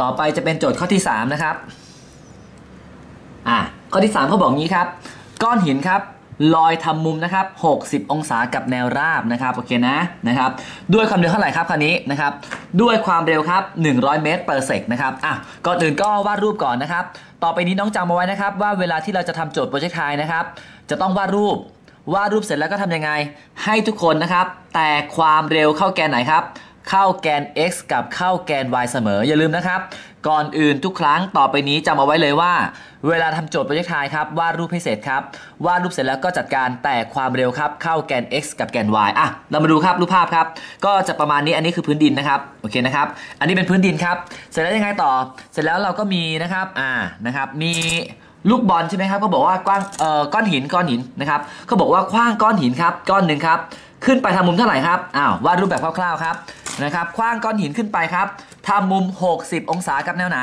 ต่อไปจะเป็นโจทย์ข้อที่ 3 นะครับ อะ ข้อที่ 3 เขาบอกงี้ครับ ก้อนหินครับลอยทำมุมนะครับ 60 องศากับแนวราบนะครับ โอเคนะ นะครับ ด้วยความเร็วเท่าไหร่ครับคราวนี้นะครับ ด้วยความเร็วครับ 100 เมตร per sec นะครับ อะ ก่อนอื่นก็วาดรูปก่อนนะครับ ต่อไปนี้น้องจำเอาไว้นะครับ ว่าเวลาที่เราจะทำโจทย์โปรเจกต์ไทนะครับ จะต้องวาดรูป วาดรูปเสร็จแล้วก็ทำยังไง ให้ทุกคนนะครับ แต่ความเร็วเข้าแกนไหนครับ เข้าแกน x กับเข้าแกน y เสมอ อย่าลืมนะครับ ก่อนอื่นทุกครั้งต่อไปนี้จำเอาไว้เลยว่า เวลาทำโจทย์โปรเจกต์ไทครับวาดรูปให้เสร็จครับวาดรูปเสร็จแล้วก็จัดการแต่ความเร็วครับ เข้าแกน x กับแกน y อะเรามาดูครับรูปภาพครับ ก็จะประมาณนี้อันนี้คือพื้นดินนะครับโอเคนะครับ อันนี้เป็นพื้นดินครับ เสร็จแล้วยังไงต่อ เสร็จแล้วเราก็มีนะครับอ่านะครับมีลูกบอลใช่ไหมครับเขาบอกว่ากว้างเอ่อก้อนหินก้อนหินนะครับเขาบอกว่าคว้างก้อนหินครับก้อนหนึ่งครับขึ้นไปทำมุมเท่าไหร่ครับอ้าววาดรูปแบบคร่าวๆครับ นะครับคว้างก้อนหินขึ้นไปครับทำมุม 60 องศากับแนวไหน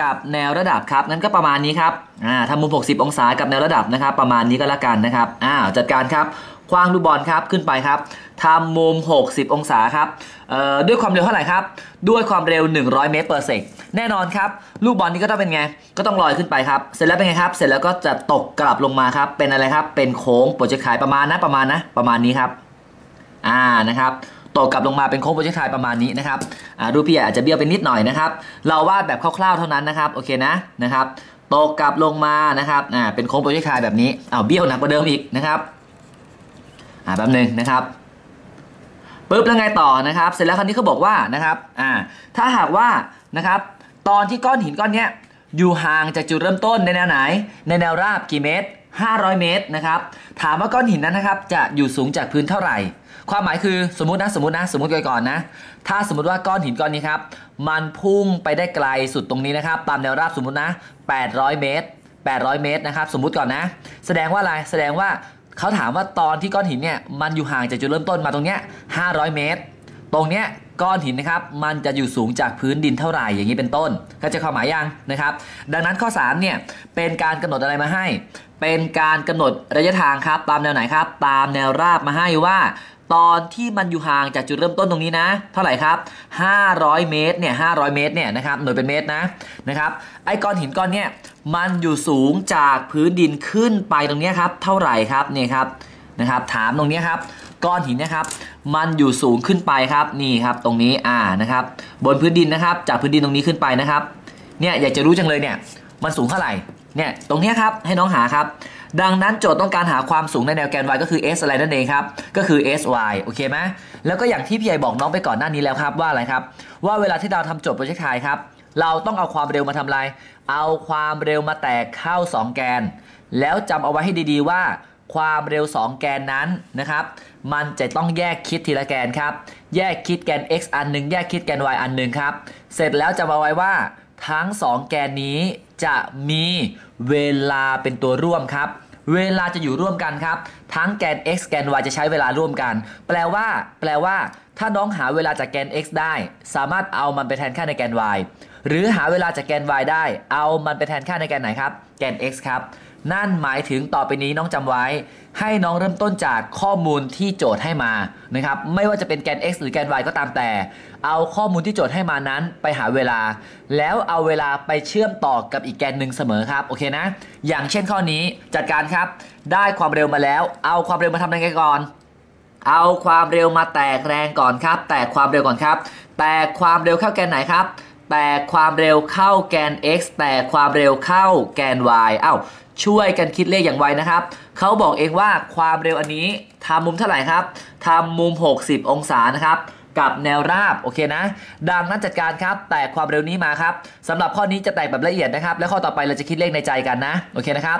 กับแนวระดับครับนั้นก็ประมาณนี้ครับอ่าทำมุม 60 องศากับแนวระดับนะครับ ประมาณนี้ก็แล้วกันนะครับอ้าวจัดการครับคว้างลูกบอลครับขึ้นไปครับทำมุม 60 องศาครับเอ่อด้วยความเร็วเท่าไหร่ครับ ด้วยความเร็ว 100 เมตร per sec แน่นอนครับ ลูกบอลนี้ก็ต้องเป็นไง ก็ต้องลอยขึ้นไปครับ เสร็จแล้วเป็นไงครับ เสร็จแล้วก็จะตกกลับลงมาครับ เป็นอะไรครับ เป็นโค้งโปรเจกต์ขายประมาณนะ ประมาณนะ ประมาณนี้ครับ อ่า นะครับ ตกกลับลงมาเป็นโค้งโปรเจกต์ไทยประมาณนี้นะครับอ่ารูปพี่อาจจะเบี้ยวไปนิดหน่อยนะครับ เราวาดแบบคร่าวๆเท่านั้นนะครับ โอเคนะนะครับตกกลับลงมานะครับอ่าเป็นโค้งโปรเจกต์ไทยแบบนี้เอ้าเบี้ยวหนักกว่าเดิมอีกนะครับอ่าแป๊บหนึ่งนะครับปุ๊บแล้วไงต่อนะครับ เสร็จแล้วคราวนี้เขาบอกว่านะครับอ่าถ้าหากว่านะครับ ตอนที่ก้อนหินก้อนเนี้ยอยู่ห่างจากจุดเริ่มต้นในแนวไหน ในแนวราบกี่เมตร 500 เมตรนะครับ ถามว่าก้อนหินนั้นนะครับ จะอยู่สูงจากพื้นเท่าไหร่ ความหมายคือสมมตินะสมมตินะสมมติก่อนนะ ถ้าสมมติว่าก้อนหินก้อนนี้ครับ มันพุ่งไปได้ไกลสุดตรงนี้นะครับ ตามแนวราบสมมตินะ 800 เมตร 800 เมตรนะครับ สมมติก่อนนะ แสดงว่าอะไร แสดงว่าเขาถามว่าตอนที่ก้อนหินเนี่ยมันอยู่ห่างจากจุดเริ่มต้นมาตรงเนี้ย 500 เมตร ตรงเนี้ยก้อนหินนะครับมันจะอยู่สูงจากพื้นดินเท่าไหร่อย่างนี้เป็นต้นเข้าใจความหมายยังนะครับ ดังนั้นข้อ3เนี่ยเป็นการกำหนดอะไรมาให้ เป็นการกำหนดระยะทางครับตามแนวไหนครับ ตามแนวราบมาให้ว่า ตอนที่มันอยู่ห่างจากจุดเริ่มต้นตรงนี้นะ เท่าไหร่ครับ 500 เมตรเนี่ย500 เมตรเนี่ยนะครับหน่วยเป็นเมตรนะนะครับไอ้ก้อนหินก้อนเนี้ยมันอยู่สูงจากพื้นดินขึ้นไปตรงเนี้ยครับเท่าไหร่ครับนี่ครับนะครับถามตรงเนี้ยครับก้อนหินนะครับ มันอยู่สูงขึ้นไปครับนี่ครับตรงนี้อ่านะครับบนพื้นดินนะครับจากพื้นดินตรงนี้ขึ้นไปนะครับเนี่ยอยากจะรู้จังเลยเนี่ยมันสูงเท่าไหร่เนี่ยตรงเนี้ยครับให้น้องหาครับ ดังนั้นโจทย์ต้องการหาความสูงในแนวแกน y ก็คือ s อะไรนั่นเองครับ ก็คือ sy โอเคไหมแล้วก็อย่างที่พี่ใหญ่บอกน้องไปก่อนหน้านี้แล้วครับว่าอะไรครับ ว่าเวลาที่เราทำโจทย์โปรเจกต์ไทยครับ เราต้องเอาความเร็วมาทำอะไรเอาความเร็วมาแตกเข้า 2 แกน แล้วจำเอาไว้ให้ดีๆว่า ความเร็ว 2 แกนนั้นนะครับมันจะต้องแยกคิดทีละแกนครับ แยกคิดแกน x อันหนึ่งแยกคิดแกน y อันหนึ่งครับ เสร็จแล้วจำเอาไว้ว่าทั้ง 2 แกนนี้จะมีเวลาเป็นตัวร่วมครับ เวลาจะอยู่ร่วมกันครับ ทั้งแกน x แกน y จะใช้เวลาร่วมกัน แปลว่า แปลว่า ถ้าน้องหาเวลาจากแกน x ได้ สามารถเอามันไปแทนค่าในแกน y หรือหาเวลาจากแกน y ได้ เอามันไปแทนค่าในแกนไหนครับ แกน x ครับ นั่นหมายถึงต่อไปนี้น้องจำไว้ ให้น้องเริ่มต้นจากข้อมูลที่โจทย์ให้มานะครับ ไม่ว่าจะเป็นแกน x หรือแกน y ก็ตามแต่ เอาข้อมูลที่โจทย์ให้มานั้นไปหาเวลา แล้วเอาเวลาไปเชื่อมต่อกับอีกแกนหนึ่งเสมอครับโอเคนะ อย่างเช่นข้อนี้จัดการครับ ได้ความเร็วมาแล้ว เอาความเร็วมาทำอะไรกันก่อน เอาความเร็วมาแตกแรงก่อนครับ แตกความเร็วก่อนครับ แตกความเร็วเข้าแกนไหนครับแตกความเร็วเข้าแกน x แตกความเร็วเข้าแกน y เอ้าช่วยกันคิดเลขอย่างไวนะครับ เขาบอกเองว่าความเร็วอันนี้ทำมุมเท่าไหร่ครับทำมุม 60 องศานะครับ กับแนวราบโอเคนะ ดังนั้นจัดการครับ แตกความเร็วนี้มาครับสำหรับข้อนี้จะแตกแบบละเอียดนะครับ และข้อต่อไปเราจะคิดเลขในใจกันนะโอเคนะครับ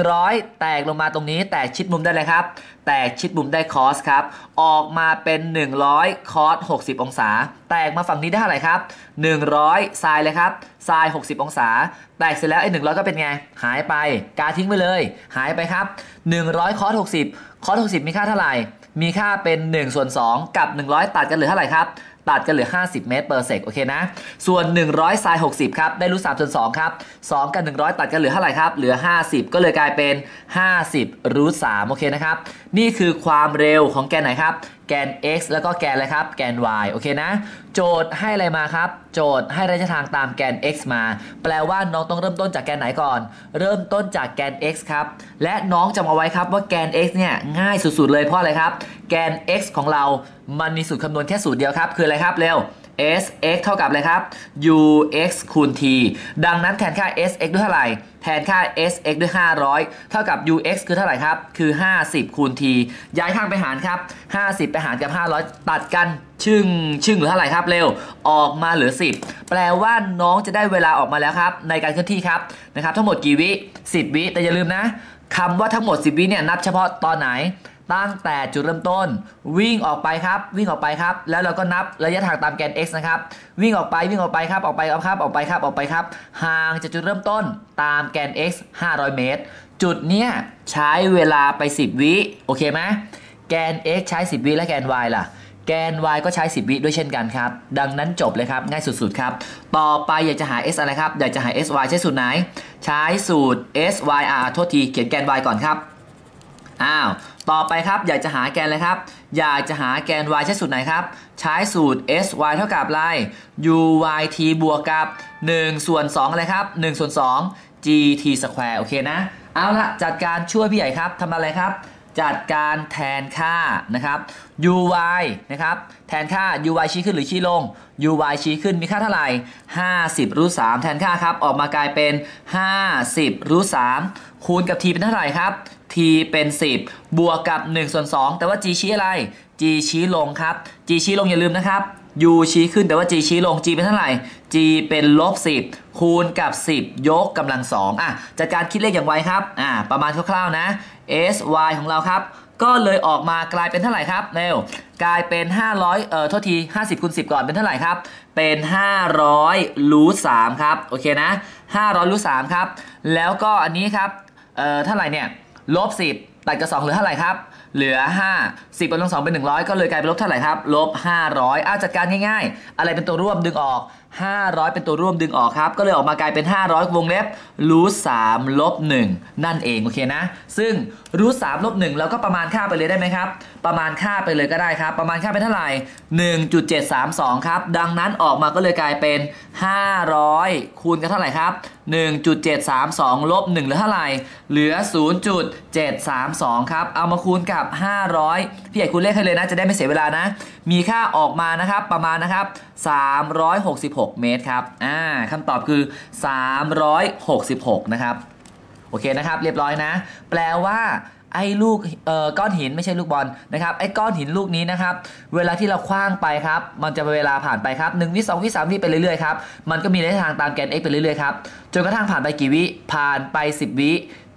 100 แตกลงมาตรงนี้ แตกชิดมุมได้เลยครับ แตกชิดมุมได้คอสครับออกมาเป็น 100 คอส 60 องศา แตกมาฝั่งนี้ได้เท่าไหร่ครับ100ไซน์เลยครับไซน์60 องศา แตกเสร็จแล้วไอ้100 ก็เป็นไง หายไป กาทิ้งไปเลย หายไปครับ 100 คอส 60 คอส 60 มีค่าเท่าไหร่มีค่าเป็น 1 ส่วน 2 กับ 100 ตัดกันเหลือเท่าไหร่ครับ ตัดกันเหลือ 50 เมตรเปอร์เซกโอเคนะ ส่วน 100ไซน์60 ครับ ได้รูท3ส่วน2ครับ 2 กับ 100 ตัดกันเหลือเท่าไหร่ครับ เหลือ 50 ก็เลยกลายเป็น 50รูท3โอเคนะครับ นี่คือความเร็วของแกนไหนครับ แกน x แล้วก็แกนอะไรครับ แกน y โอเคนะ โจทย์ให้อะไรมาครับ โจทย์ให้ระยะทางตามแกน x มา แปลว่าน้องต้องเริ่มต้นจากแกนไหนก่อน เริ่มต้นจากแกน x ครับ และน้องจำเอาไว้ครับว่าแกน x เนี่ยง่ายสุดๆเลยเพราะอะไรครับ แกน x ของเรา มันมีสูตรคำนวณแค่สูตรเดียวครับ คืออะไรครับ เร็ว s x เท่ากับอะไรครับ u x คูณ t ดังนั้นแทนค่า s x ด้วยเท่าไหร่ แทนค่า s x ด้วย 500 เท่ากับ u x คือเท่าไหร่ครับ คือ 50 คูณ t ย้ายข้างไปหารครับ 50 ไปหารกับ 500 ตัดกัน ชึ่งชึ่งเหลือเท่าไหร่ครับ เร็ว ออกมาเหลือ 10 แปลว่าน้องจะได้เวลาออกมาแล้วครับ ในการเคลื่อนที่ครับนะครับ ทั้งหมดกี่วิ 10 วิ แต่อย่าลืมนะคำว่าทั้งหมด 10 วิเนี่ยนับเฉพาะตอนไหน ตั้งแต่จุดเริ่มต้น วิ่งออกไปครับ วิ่งออกไปครับ แล้วเราก็นับระยะทางตามแกน x นะครับ วิ่งออกไปวิ่งออกไปครับออกไปครับออกไปครับออกไปครับ ห่างจากจุดเริ่มต้นตามแกน x 500 เมตร จุดเนี้ยใช้เวลาไป 10 วิโอเคไหมแกน x ใช้ 10 วิและแกน y ล่ะแกน y ก็ใช้ 10 วิด้วยเช่นกันครับ ดังนั้นจบเลยครับ ง่ายสุดๆครับ ต่อไปอยากจะหา s อะไรครับ อยากจะหา s y ใช้สูตรไหน ใช้สูตร s y r โทษที เขียนแกน y ก่อนครับ อ้าว ต่อไปครับอยากจะหาแกนอะไรครับ อยากจะหาแกน y ใช้สูตรไหนครับ ใช้สูตร s y เท่ากับอะไร u y t บวกกับ 1 ส่วน2อะไรครับ1ส่วน2 g t square โอเคนะ เอาละจัดการช่วยพี่ใหญ่ครับทำอะไรครับ จัดการแทนค่านะครับ u y นะครับ แทนค่า u y ชี้ขึ้นหรือชี้ลง u y ชี้ขึ้นมีค่าเท่าไหร่ 50รูท3แทนค่าครับ ออกมากลายเป็น 50รูท3คูณกับ t เป็นเท่าไหร่ครับ t เป็น 10 บวกกับ1ส่วน2แต่ว่า g ชี้อะไร g ชี้ลงครับ g ชี้ลงอย่าลืมนะครับ u ชี้ขึ้นแต่ว่า g ชี้ลง g เป็นเท่าไหร่ g เป็นลบ10 คูณกับ 10 ยกกำลัง2อะจัดการคิดเลขอย่างไวครับอ่าประมาณคร่าวๆนะ s y ของเราครับ ก็เลยออกมากลายเป็นเท่าไหร่ครับเร็วกลายเป็น 500 เอ่อโทษที 50คูณ10 ก่อนเป็นเท่าไหร่ครับ เป็น 500รูท3ครับ โอเคนะ 500รูท3ครับ แล้วก็อันนี้ครับ เอ่อเท่าไหร่เนี่ย ลบ10ตัดกับ 2 เหลือเท่าไหร่ครับ เหลือ 5 10บวกลบ2เป็น 100 ก็เลยกลายเป็นลบเท่าไหร่ครับ ลบ 500อ้าวจัดการง่ายๆ อะไรเป็นตัวร่วมดึงออก 500 เป็นตัวร่วมดึงออกครับ ก็เลยออกมากลายเป็น 500 วงเล็บรูท3ลบ1นั่นเองโอเคนะ ซึ่งรูท3ลบ1เราก็ประมาณค่าไปเลยได้ไหมครับ ประมาณค่าไปเลยก็ได้ครับ ประมาณค่าเป็นเท่าไหร่ 1.732 ครับ ดังนั้นออกมาก็เลยกลายเป็น 500 คูณกันเท่าไหร่ครับ 1.732 ลบ1เหลือเท่าไหร่ เหลือ 0.732 ครับ เอามาคูณกับ 500 พี่ใหญ่คูณเลขให้เลยนะ จะได้ไม่เสียเวลานะ มีค่าออกมานะครับ ประมาณนะครับ 366 6 เมตรครับอ่าคำตอบคือ 366 นะครับ โอเคนะครับ เรียบร้อยนะ แปลว่าไอ้ลูกเอ่อก้อนหินไม่ใช่ลูกบอลนะครับไอ้ก้อนหินลูกนี้นะครับเวลาที่เราคว้างไปครับมันจะเวลาผ่านไปครับ1วิ2วิ3วิไปเรื่อยๆครับมันก็มีระยะทางตามแกน x ไปเรื่อยๆครับจนกระทั่งผ่านไปกี่วิผ่านไป 10 วิ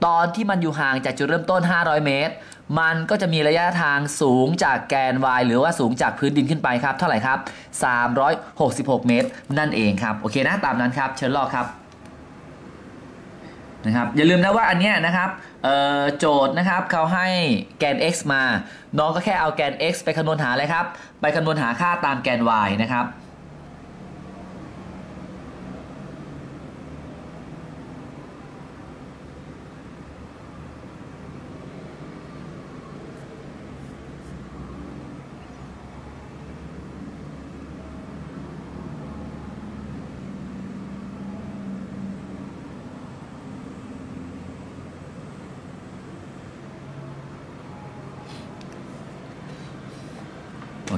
ตอนที่มันอยู่ห่างจากจุดเริ่มต้น 500 เมตร มันก็จะมีระยะทางสูงจากแกน y หรือว่าสูงจากพื้นดินขึ้นไปครับ เท่าไหร่ครับ 366 เมตร นั่นเองครับ โอเคนะ ตามนั้นครับ เชิญรอครับ นะครับ อย่าลืมนะว่าอันเนี้ยนะครับโจทย์นะครับเขาให้แกน x มา น้องก็แค่เอาแกน x ไปคำนวณหาเลยครับ ไปคำนวณหาค่าตามแกน y นะครับ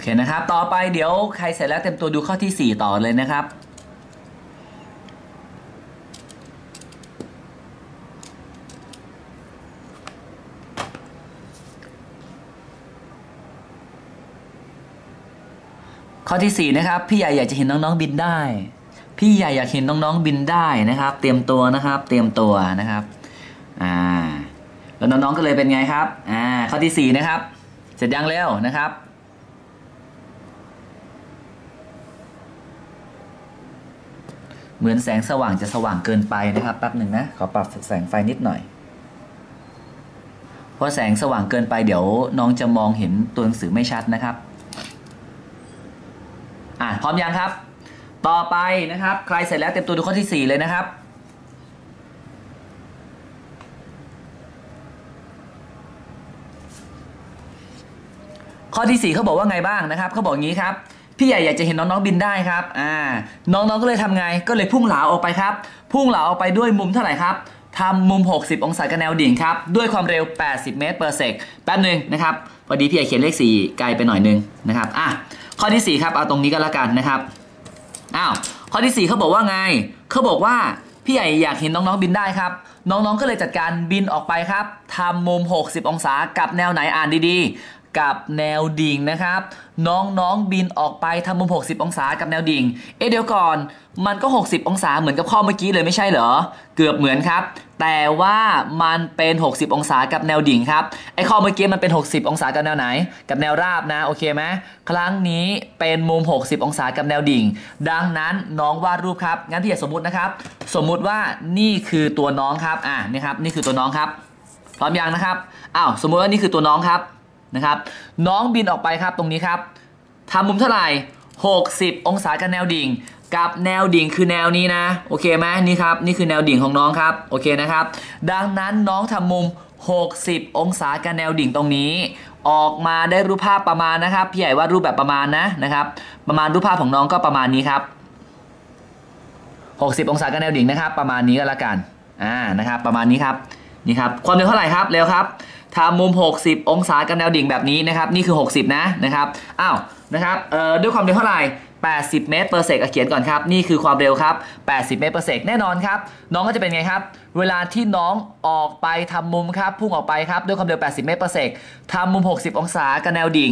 เคนะครับ ต่อไปเดี๋ยวใครเสร็จแล้วเต็มตัวดูข้อที่ 4 ต่อเลยนะครับ ข้อที่ 4 นะครับ พี่ใหญ่อยากจะเห็นน้องๆบินได้ พี่ใหญ่อยากเห็นน้องๆบินได้นะครับ เตรียมตัวนะครับ เตรียมตัวนะครับอ่าแล้วน้องๆก็เลยเป็นไงครับอ่าข้อที่ 4 นะครับ เสร็จยังเร็วนะครับ เหมือนแสงสว่างจะสว่างเกินไปนะครับแป๊บหนึ่งนะขอปรับแสงไฟนิดหน่อย เพราะแสงสว่างเกินไปเดี๋ยวน้องจะมองเห็นตัวหนังสือไม่ชัดนะครับอะพร้อมยังครับ ต่อไปนะครับ ใครเสร็จแล้วเต็มตัวดูข้อที่ 4 เลยนะครับข้อที่ 4เขาบอกว่าไงบ้างนะครับเขาบอกงี้ครับ พี่ใหญ่อยากจะเห็นน้องๆบินได้ครับอ่าน้องๆก็เลยทำไงก็เลยพุ่งเหลาออกไปครับ พุ่งเหลาออกไปด้วยมุมเท่าไหร่ครับทำมุม 60 องศากับแนวดิ่งครับ ด้วยความเร็ว 80 เมตร per sec แป๊บหนึ่งนะครับพอดีพี่ใหญ่เขียนเลข 4 ไกลไปหน่อยนึงนะครับอะข้อที่ 4 ครับ เอาตรงนี้ก็แล้วกันนะครับอ้าวข้อที่ 4เขาบอกว่าไงเขาบอกว่าพี่ใหญ่อยากเห็นน้องๆบินได้ครับ น้องๆก็เลยจัดการบินออกไปครับทำมุม 60 องศากับแนวไหนอ่านดีๆ กับแนวดิ่งนะครับ น้องๆบินออกไปทำมุม 60 องศากับแนวดิ่ง เอ๊ะเดี๋ยวก่อน มันก็ 60 องศาเหมือนกับข้อเมื่อกี้เลยไม่ใช่เหรอ เกือบเหมือนครับ แต่ว่ามันเป็น 60 องศากับแนวดิ่งครับไอ้ข้อเมื่อกี้มันเป็น 60 องศากับแนวไหน กับแนวราบนะโอเคไหมครั้งนี้เป็นมุม 60 องศากับแนวดิ่ง ดังนั้นน้องวาดรูปครับงั้นพี่จะสมมตินะครับ สมมุติว่านี่คือตัวน้องครับอ่านี่ครับนี่คือตัวน้องครับพร้อมยังนะครับอ้าวสมมุติว่านี่คือตัวน้องครับ นะครับ น้องบินออกไปครับตรงนี้ครับทำมุมเท่าไหร่ 60 องศากับแนวดิ่ง กับแนวดิ่งคือแนวนี้นะ โอเคไหมนี่ครับ นี่คือแนวดิ่งของน้องครับ โอเคนะครับ ดังนั้นน้องทำมุม 60 องศากับแนวดิ่งตรงนี้ ออกมาได้รูปภาพประมาณนะครับ พี่ใหญ่วาดรูปแบบประมาณนะนะครับ ประมาณรูปภาพของน้องก็ประมาณนี้ครับ 60 องศากับแนวดิ่งนะครับ ประมาณนี้ก็แล้วกัน อ่า นะครับ ประมาณนี้ครับ นี่ครับ ความเร็วเท่าไหร่ครับ เร็วครับ ทำมุม 60 องศากับแนวดิ่งแบบนี้นะครับ นี่คือ 60 นะนะครับ อ้าว นะครับ เอ่อ ด้วยความเร็วเท่าไหร่ 80 เมตร per sec เขียนก่อนครับ นี่คือความเร็วครับ 80 เมตร per sec แน่นอนครับ น้องก็จะเป็นไงครับ เวลาที่น้องออกไปทำมุมครับ พุ่งออกไปครับ ด้วยความเร็ว 80 เมตร per sec ทำมุม 60 องศากับแนวดิ่ง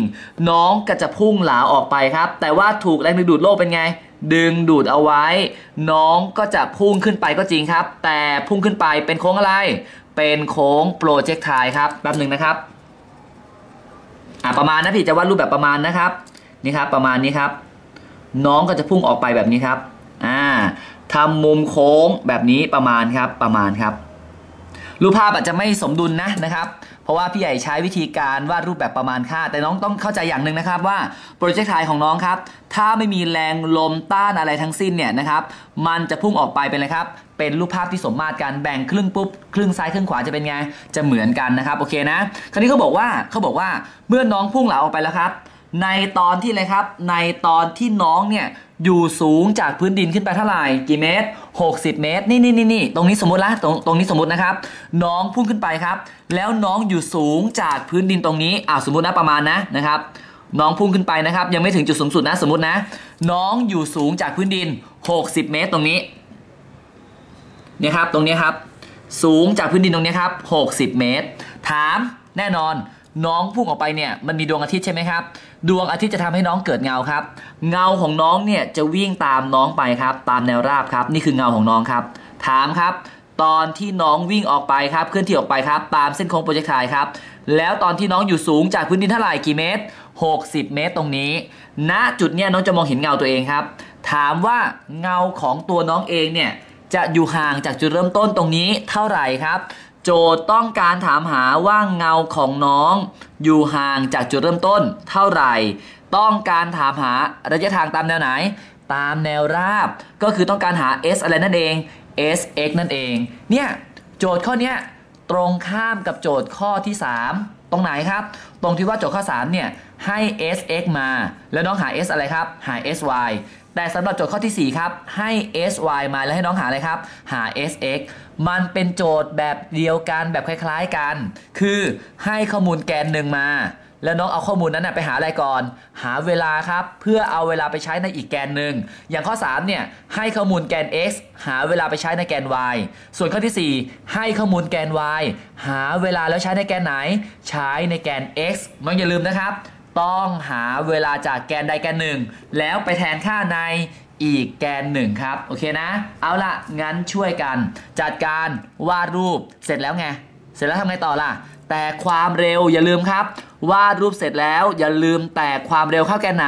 น้องก็จะพุ่งหลาออกไปครับ แต่ว่าถูกแรงดึงดูดโลกเป็นไงดึงดูดเอาไว้ น้องก็จะพุ่งขึ้นไปก็จริงครับ แต่พุ่งขึ้นไปเป็นโค้งอะไร เป็นโค้งโปรเจกต์ไทครับแป๊บหนึ่งนะครับอ่าประมาณนะพี่จะวาดรูปแบบประมาณนะครับนี่ครับประมาณนี้ครับ น้องก็จะพุ่งออกไปแบบนี้ครับอ่าทำมุมโค้งแบบนี้ประมาณครับประมาณครับรูปภาพอาจจะไม่สมดุลนะนะครับ ราะว่าพี่ใหญ่ใช้วิธีการวาดรูปแบบประมาณค่า แต่น้องต้องเข้าใจอย่างหนึ่งนะครับว่าโปรเจกต์ไทของน้องครับ ถ้าไม่มีแรงลมต้านอะไรทั้งสิ้นเนี่ยนะครับ มันจะพุ่งออกไปเป็นอะไรครับ เป็นรูปภาพที่สมมาตรกันแบ่งครึ่งปุ๊บครึ่งซ้ายครึ่งขวาจะเป็นไง จะเหมือนกันนะครับ โอเคนะ คราวนี้เขาบอกว่าเขาบอกว่าเมื่อน้องพุ่งเหลาออกไปแล้วครับ ในตอนที่อะไรครับ ในตอนที่น้องเนี่ยอยู่สูงจากพื้นดินขึ้นไปเท่าไหร่กี่เมตร 60 เมตร นี่นี่นี่นี่ตรงนี้สมมติละตรงตรงนี้สมมตินะครับ น้องพุ่งขึ้นไปครับ แล้วน้องอยู่สูงจากพื้นดินตรงนี้อ่าสมมตินะประมาณนะนะครับ น้องพุ่งขึ้นไปนะครับ ยังไม่ถึงจุดสูงสุดนะสมมตินะ น้องอยู่สูงจากพื้นดิน 60 เมตรตรงนี้เนี่ยครับตรงนี้ครับ สูงจากพื้นดินตรงนี้ครับ 60 เมตร ถามแน่นอน น้องพุ่งออกไปเนี่ยมันมีดวงอาทิตย์ใช่ไหมครับ ดวงอาทิตย์จะทำให้น้องเกิดเงาครับ เงาของน้องเนี่ยจะวิ่งตามน้องไปครับ ตามแนวราบครับ นี่คือเงาของน้องครับ ถามครับ ตอนที่น้องวิ่งออกไปครับเคลื่อนที่ออกไปครับ ตามเส้นโค้งโปรเจกต์ไทครับ แล้วตอนที่น้องอยู่สูงจากพื้นดินเท่าไหร่กี่เมตร 60 เมตรตรงนี้ ณจุดเนี้ยน้องจะมองเห็นเงาตัวเองครับ ถามว่าเงาของตัวน้องเองเนี่ยจะอยู่ห่างจากจุดเริ่มต้นตรงนี้เท่าไหร่ครับ โจทย์ต้องการถามหาว่าเงาของน้อง อยู่ห่างจากจุดเริ่มต้นเท่าไหร่ ต้องการถามหาระยะทางตามแนวไหน ตามแนวราบ ก็คือต้องการหา s อะไรนั่นเอง s x นั่นเอง เนี่ยโจทย์ข้อนี้ตรงข้ามกับโจทย์ข้อที่ 3 ตรงไหนครับ ตรงที่ว่าโจทย์ข้อ 3 เนี่ยให้ s x มา แล้วน้องหา s อะไรครับ หา s y แต่สำหรับโจทย์ข้อที่ 4 ครับ ให้ s y มาแล้วให้น้องหาอะไรครับ หา s x มันเป็นโจทย์แบบเดียวกันแบบคล้ายๆกัน คือให้ข้อมูลแกนหนึ่งมา แล้วน้องเอาข้อมูลนั้นไปหาอะไรก่อน หาเวลาครับ เพื่อเอาเวลาไปใช้ในอีกแกนหนึ่ง อย่างข้อ 3 เนี่ย ให้ข้อมูลแกน x หาเวลาไปใช้ในแกน y ส่วนข้อที่ 4 ให้ข้อมูลแกน y หาเวลาแล้วใช้ในแกนไหน ใช้ในแกน x น้องอย่าลืมนะครับ ต้องหาเวลาจากแกนใดแกนหนึ่ง แล้วไปแทนค่าในอีกแกนหนึ่งครับ โอเคนะ เอาละงั้นช่วยกัน จัดการวาดรูปเสร็จแล้วไง เสร็จแล้วทำไงต่อล่ะ แต่ความเร็วอย่าลืมครับ วาดรูปเสร็จแล้วอย่าลืมแต่ความเร็วเข้าแกนไหน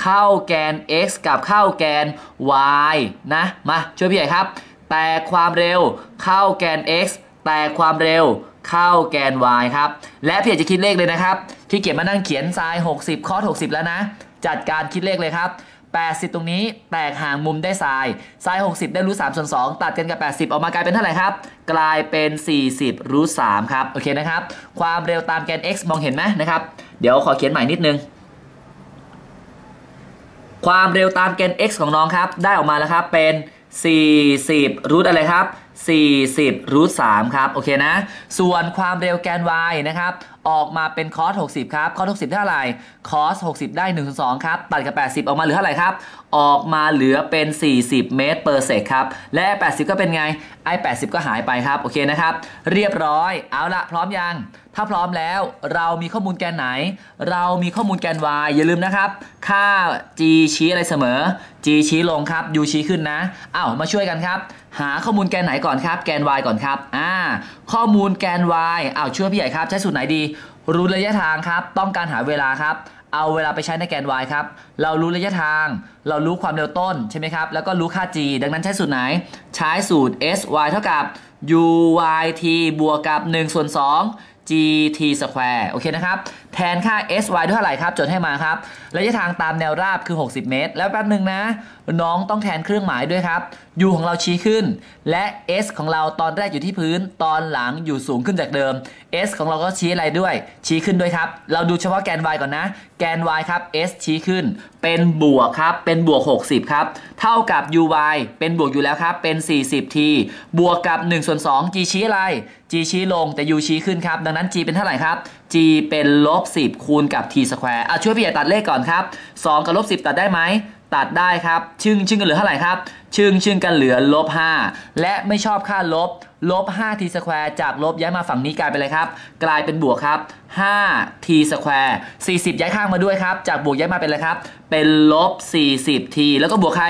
เข้าแกน x กับเข้าแกน y นะ มาช่วยพี่ใหญ่ครับ แต่ความเร็วเข้าแกน x แต่ความเร็วเข้าแกน y ครับ และพี่ใหญ่จะคิดเลขเลยนะครับที่เกียจมานั่งเขียนไซน์60คอส60 แล้วนะ จัดการคิดเลขเลยครับ 80 ตรงนี้แตกห่างมุมได้ไซน์ไซน์60 ได้รูท3ส่วน2ตัดกันกับ 80 ออกมากลายเป็นเท่าไหร่ครับ กลายเป็น 40รูท3ครับ โอเคนะครับ ความเร็วตามแกน x มองเห็นไหมนะครับ เดี๋ยวขอเขียนใหม่นิดนึง ความเร็วตามแกน x ของน้องครับ ได้ออกมาแล้วครับเป็น 40รูทอะไรครับ40รูท3ครับ โอเคนะ ส่วนความเร็วแกน y นะครับ ออกมาเป็นคอส60 ครับ คอส60 เท่าไหร่คอส60 ได้1 2ครับ ตัดกับ 80 ออกมาเหลือเท่าไหร่ครับ ออกมาเหลือเป็น 40 เมตรเปอร์เซกครับ และ 80 ก็เป็นไง ไอ้ 80 ก็หายไปครับ โอเคนะครับ เรียบร้อย เอาละพร้อมยัง ถ้าพร้อมแล้ว เรามีข้อมูลแกนไหน เรามีข้อมูลแกน y อย่าลืมนะครับ ค่า g ชี้อะไรเสมอ g ชี้ลงครับ u ชี้ขึ้นนะ เอ้ามาช่วยกันครับ หาข้อมูลแกนไหนก่อนครับ แกน y ก่อนครับอ่าข้อมูลแกน y อ้าวช่วยพี่ใหญ่ครับ ใช้สูตรไหนดี รู้ระยะทางครับ ต้องการหาเวลาครับ เอาเวลาไปใช้ในแกน y ครับ เรารู้ระยะทาง เรารู้ความเร็วต้นใช่ไหมครับ แล้วก็รู้ค่า g ดังนั้นใช้สูตรไหน ใช้สูตร sy เท่ากับ uyt บวกกับ1ส่วน2 gt square โอเคนะครับ แทนค่า sy ด้วยเท่าไหร่ครับจดให้มาครับระยะทางตามแนวราบคือ 60 เมตร แล้วแป๊บหนึ่งนะ น้องต้องแทนเครื่องหมายด้วยครับ u ของเราชี้ขึ้น และ s ของเราตอนแรกอยู่ที่พื้น ตอนหลังอยู่สูงขึ้นจากเดิม s ของเราก็ชี้อะไรด้วย ชี้ขึ้นด้วยครับ เราดูเฉพาะแกน y ก่อนนะ แกน y ครับ s ชี้ขึ้น เป็นบวกครับ เป็นบวก 60 ครับ เท่ากับ uy เป็นบวกอยู่แล้วครับ เป็น 40t บวกกับ1ส่วน2 g ชี้อะไร g ชี้ลงแต่ u ชี้ขึ้นครับ ดังนั้น g เป็นเท่าไหร่ครับ g เป็นลบ10 คูณกับ t สแควร์อะช่วยพี่ใหญ่ตัดเลขก่อนครับ 2 กับลบ10 ตัดได้ไหม ตัดได้ครับ ชึ่งชึ่งกันเหลือเท่าไหร่ครับ ชึ่งชึ่งกันเหลือลบ5และไม่ชอบค่าลบลบ5 t สแควร์จากลบย้ายมาฝั่งนี้กลายเป็นอะไรครับ กลายเป็นบวกครับ 5 t square 40 ย้ายข้างมาด้วยครับ จากบวกย้ายมาเป็นอะไรครับ เป็นลบ 40 t แล้วก็บวกใคร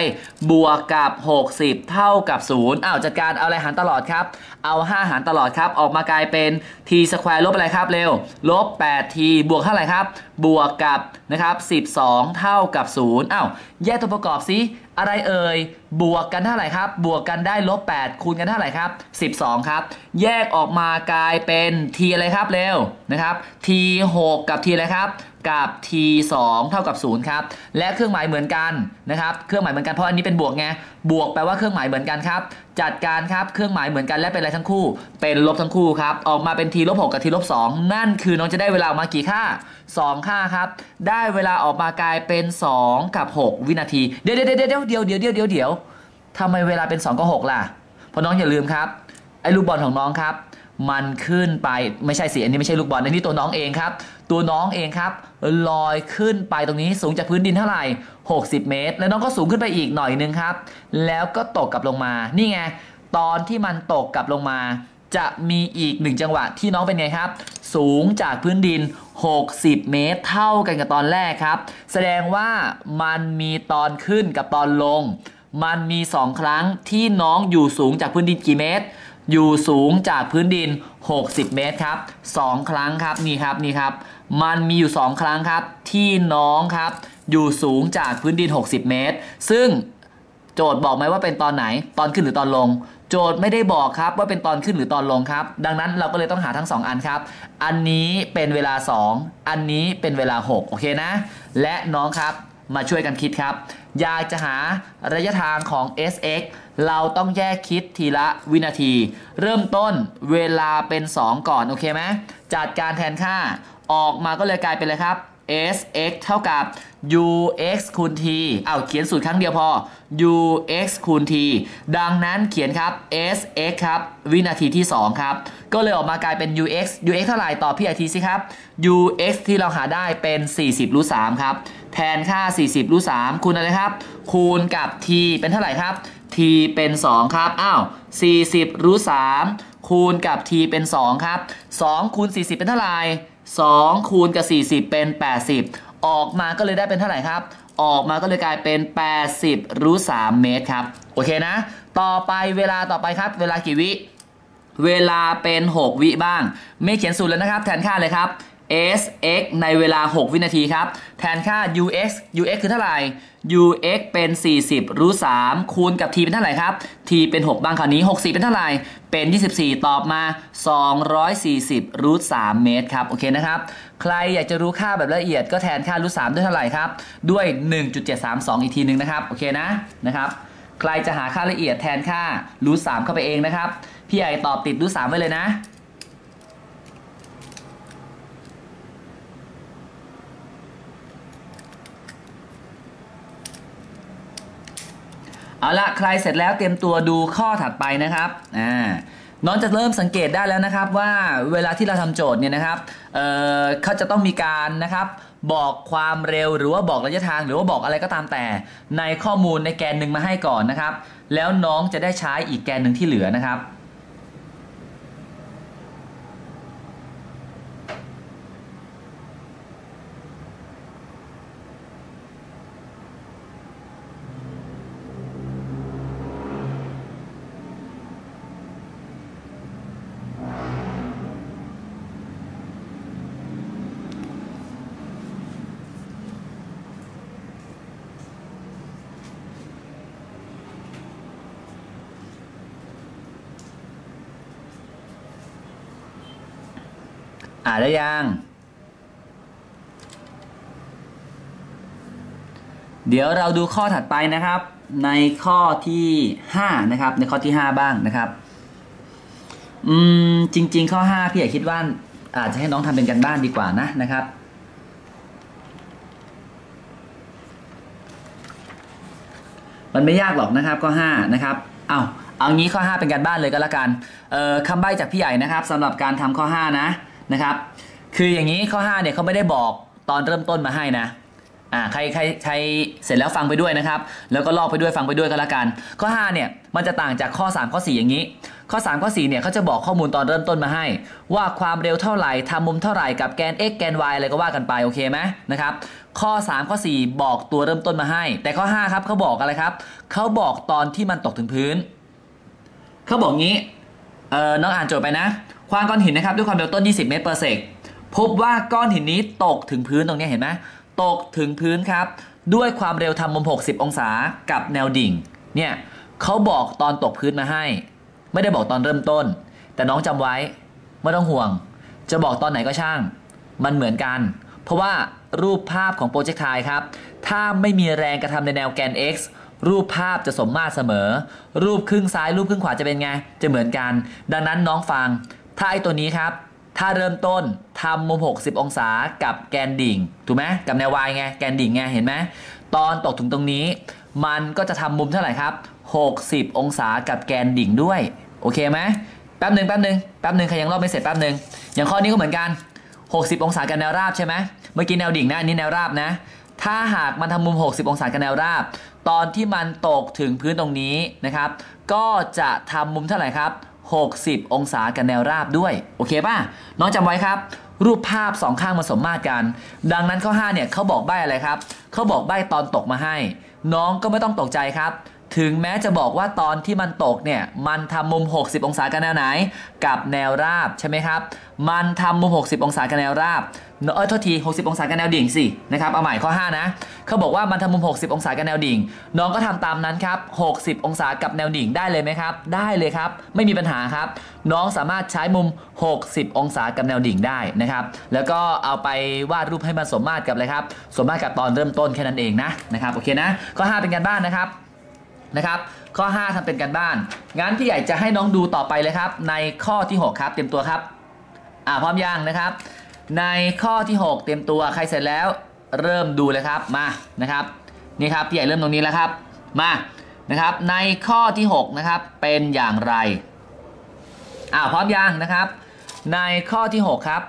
บวกกับ 60 เท่ากับ 0อ้าวจัดการเอาอะไรหารตลอดครับ เอา 5 หารตลอดครับ ออกมากลายเป็น t square ลบอะไรครับ เร็ว ลบ 8t บวกเท่าไหร่ครับ บวกกับนะครับ12 เท่ากับ 0อ้าวแยกตัวประกอบสิอะไรเอ่ย บวกกันเท่าไหร่ครับ บวกกันได้ลบ 8 คูณกันเท่าไหร่ครับ 12 ครับ แยกออกมากลายเป็น t อะไรครับ เร็วนะครับ t 6 กับ t อะไรครับ กับ t 2 เท่ากับ0ครับ และเครื่องหมายเหมือนกันนะครับ เครื่องหมายเหมือนกันเพราะอันนี้เป็นบวกไง บวกแปลว่าเครื่องหมายเหมือนกันครับ จัดการครับ เครื่องหมายเหมือนกันและเป็นอะไรทั้งคู่ เป็นลบทั้งคู่ครับ ออกมาเป็น t ลบ6กับ t ลบ2นั่นคือน้องจะได้เวลาออกมากี่ค่า 2 ค่าครับ ได้เวลาออกมากลายเป็น 2 กับ 6 วินาที เดี๋ยวเดี๋ยวเดี๋ยวเดี๋ยวเดี๋ยวเดี๋ยวเดี๋ยวเดี๋ยวทำไมเวลาเป็น 2กับ6ล่ะ เพราะน้องอย่าลืมครับ ไอ้ลูกบอลของน้องครับ มันขึ้นไปไม่ใช่สิอันนี้ไม่ใช่ลูกบอลอันนี้ตัวน้องเองครับ ตัวน้องเองครับลอยขึ้นไปตรงนี้สูงจากพื้นดินเท่าไหร่ 60 เมตร แล้วน้องก็สูงขึ้นไปอีกหน่อยนึงครับ แล้วก็ตกกลับลงมานี่ไงตอนที่มันตกกลับลงมา จะมีอีกหนึ่งจังหวะที่น้องเป็นไงครับ สูงจากพื้นดิน 60 เมตร เท่ากันกับตอนแรกครับ แสดงว่ามันมีตอนขึ้นกับตอนลง มันมี 2 ครั้งที่น้องอยู่สูงจากพื้นดินกี่เมตร อยู่สูงจากพื้นดิน 60 เมตรครับ 2 ครั้งครับนี่ครับนี่ครับ มันมีอยู่ 2 ครั้งครับ ที่น้องครับ อยู่สูงจากพื้นดิน 60 เมตร ซึ่งโจทย์บอกไหมว่าเป็นตอนไหน ตอนขึ้นหรือตอนลง โจทย์ไม่ได้บอกครับว่าเป็นตอนขึ้นหรือตอนลงครับ ดังนั้นเราก็เลยต้องหาทั้ง 2 อันครับ อันนี้เป็นเวลา 2 อันนี้เป็นเวลา 6 โอเคนะ และน้องครับมาช่วยกันคิดครับ อยากจะหาระยะทางของ sx เราต้องแยกคิดทีละวินาที เริ่มต้นเวลาเป็น 2 ก่อน โอเคไหมจัดการแทนค่าออกมาก็เลยกลายเป็นเลยครับ sx เท่ากับ ux คูณ t เอาเขียนสูตรครั้งเดียวพอ ux คูณ t ดังนั้นเขียนครับ sx ครับ วินาทีที่ 2 ครับ ก็เลยออกมากลายเป็น ux ux เท่าไหร่ต่อพี่ไอทีสิครับ ux ที่เราหาได้เป็น 40รูท3ครับ แทนค่า 40รูท3คูณอะไรครับ คูณกับ t เป็นเท่าไหร่ครับ t เป็น 2 ครับ อ้าว 40 รูท3คูณกับ t เป็น 2 ครับ 2 คูณ 40 เป็นเท่าไหร่ 2 คูณกับ 40 เป็น 80 ออกมาก็เลยได้เป็นเท่าไหร่ครับ ออกมาก็เลยกลายเป็น 80 รูท3เมตรครับ โอเคนะ ต่อไปเวลาต่อไปครับ เวลากี่วิ เวลาเป็น 6 วิบ้าง ไม่เขียนสูตรแล้วนะครับ แทนค่าเลยครับ sx ในเวลา 6 วินาทีครับ แทนค่า ux ux คือเท่าไหร่ ux เป็น 40 รูท3คูณกับ t เป็นเท่าไหร่ครับ t เป็น 6 บ้างคราวนี้64เป็นเท่าไหร่ เป็น 24 ตอบมา 240 รูท3เมตรครับ โอเคนะครับ ใครอยากจะรู้ค่าแบบละเอียดก็แทนค่ารูท3ด้วยเท่าไหร่ครับ ด้วย 1.732 อีกทีหนึ่งนะครับ โอเคนะ นะครับ ใครจะหาค่าละเอียดแทนค่ารูท3เข้าไปเองนะครับ พี่ไอตอบติดรูท3ไว้เลยนะ เอาละใครเสร็จแล้วเตรียมตัวดูข้อถัดไปนะครับอ่าน้องจะเริ่มสังเกตได้แล้วนะครับว่าเวลาที่เราทำโจทย์เนี่ยนะครับเอ่อเขาจะต้องมีการนะครับบอกความเร็วหรือว่าบอกระยะทางหรือว่าบอกอะไรก็ตามแต่ ในข้อมูลในแกนหนึ่งมาให้ก่อนนะครับ แล้วน้องจะได้ใช้อีกแกนหนึ่งที่เหลือนะครับ ยัง เดี๋ยวเราดูข้อถัดไปนะครับ ในข้อที่ 5 นะครับ ในข้อที่ 5 บ้างนะครับ อืม จริง ๆ ข้อ 5 พี่อยากคิดว่า อาจจะให้น้องทำเป็นกันบ้านดีกว่านะนะครับมันไม่ยากหรอกนะครับข้อ5นะครับ เอาเอางี้ข้อ 5 เป็นการบ้านเลยก็แล้วกัน เอ่อคำใบ้จากพี่ใหญ่นะครับสำหรับการทำข้อ 5 นะ นะครับ คืออย่างนี้ข้อ5เนี่ยเขาไม่ได้บอกตอนเริ่มต้นมาให้นะอ่าใครใครใครเสร็จแล้วฟังไปด้วยนะครับ แล้วก็ลอกไปด้วยฟังไปด้วยก็แล้วกัน ข้อ5เนี่ยมันจะต่างจากข้อ 3 ข้อ 4 อย่างนี้ ข้อ 3 ข้อ 4 เนี่ยเขาจะบอกข้อมูลตอนเริ่มต้นมาให้ ว่าความเร็วเท่าไหร่ทำมุมเท่าไหร่กับแกน x แกน y อะไรก็ว่ากันไปโอเคไหมนะครับข้อ 3 ข้อ 4 บอกตัวเริ่มต้นมาให้ แต่ข้อ 5 ครับเขาบอกอะไรครับเขาบอกตอนที่มันตกถึงพื้นเขาบอกงี้ เออน้องอ่านโจทย์ไปนะ ความก้อนหินนะครับด้วยความเร็วต้น 20 เมตร per sec พบว่าก้อนหินนี้ตกถึงพื้นตรงนี้เห็นไหมตกถึงพื้นครับ ด้วยความเร็วทำมุม 60 องศากับแนวดิ่ง เนี่ยเขาบอกตอนตกพื้นมาให้ ไม่ได้บอกตอนเริ่มต้น แต่น้องจำไว้ไม่ต้องห่วง จะบอกตอนไหนก็ช่าง มันเหมือนกัน เพราะว่ารูปภาพของโปรเจกต์ไทครับ ถ้าไม่มีแรงกระทำในแนวแกน x รูปภาพจะสมมาตรเสมอ รูปครึ่งซ้าย รูปครึ่งขวาจะเป็นไง จะเหมือนกัน ดังนั้นน้องฟัง ถ้าไอตัวนี้ครับ ถ้าเริ่มต้นทำมุม 60 องศากับแกนดิ่ง ถูกไหมกับแนว y ไง แกนดิ่งไง เห็นไหม ตอนตกถึงตรงนี้ มันก็จะทำมุมเท่าไหร่ครับ 60 องศากับแกนดิ่งด้วย โอเคไหมแป๊บหนึ่งแป๊บหนึ่งแป๊บหนึ่งใครยังรอบไม่เสร็จแป๊บหนึ่งอย่างข้อนี้ก็เหมือนกัน 60 องศากับแนวราบใช่ไหมเมื่อกี้แนวดิ่งนะอันนี้แนวราบนะถ้าหากมันทำมุม 60 องศากับแนวราบ ตอนที่มันตกถึงพื้นตรงนี้นะครับ ก็จะทำมุมเท่าไหร่ครับ 60 องศากับแนวราบด้วย โอเคป่ะ น้องจำไว้ครับ รูปภาพสองข้างมันสมมาตรกัน ดังนั้นข้อ 5 เนี่ยเขาบอกใบ้อะไรครับเขาบอกใบ้ตอนตกมาให้ น้องก็ไม่ต้องตกใจครับ ถึงแม้จะบอกว่าตอนที่มันตกเนี่ย มันทำมุม 60 องศากับแนวไหน กับแนวราบใช่ไหมครับ มันทำมุม 60 องศากับแนวราบ เออโทษที 60 องศากับแนวดิ่งสินะครับ เอาใหม่ข้อ 5 นะ เขาบอกว่ามันทำมุม 60 องศากับแนวดิ่ง น้องก็ทำตามนั้นครับ 60 องศากับแนวดิ่งได้เลยไหมครับ ได้เลยครับ ไม่มีปัญหาครับ น้องสามารถใช้มุม 60 องศากับแนวดิ่งได้นะครับ แล้วก็เอาไปวาดรูปให้มันสมมาตรกับอะไรครับ สมมาตรกับตอนเริ่มต้นแค่นั้นเองนะนะครับ โอเคนะ ข้อ 5 เป็นการบ้านนะครับ นะครับ ข้อ 5ทำเป็นการบ้าน งั้นพี่ใหญ่จะให้น้องดูต่อไปเลยครับ ในข้อที่ 6 ครับ เตรียมตัวครับ อ่าพร้อมยังนะครับ ในข้อที่ 6 เตรียมตัวใครเสร็จแล้ว เริ่มดูเลยครับมานะครับนี่ครับพี่ใหญ่เริ่มตรงนี้แล้วครับมานะครับในข้อที่ 6 นะครับ เป็นอย่างไรอ่าพร้อมยังนะครับ ในข้อที่ 6 ครับ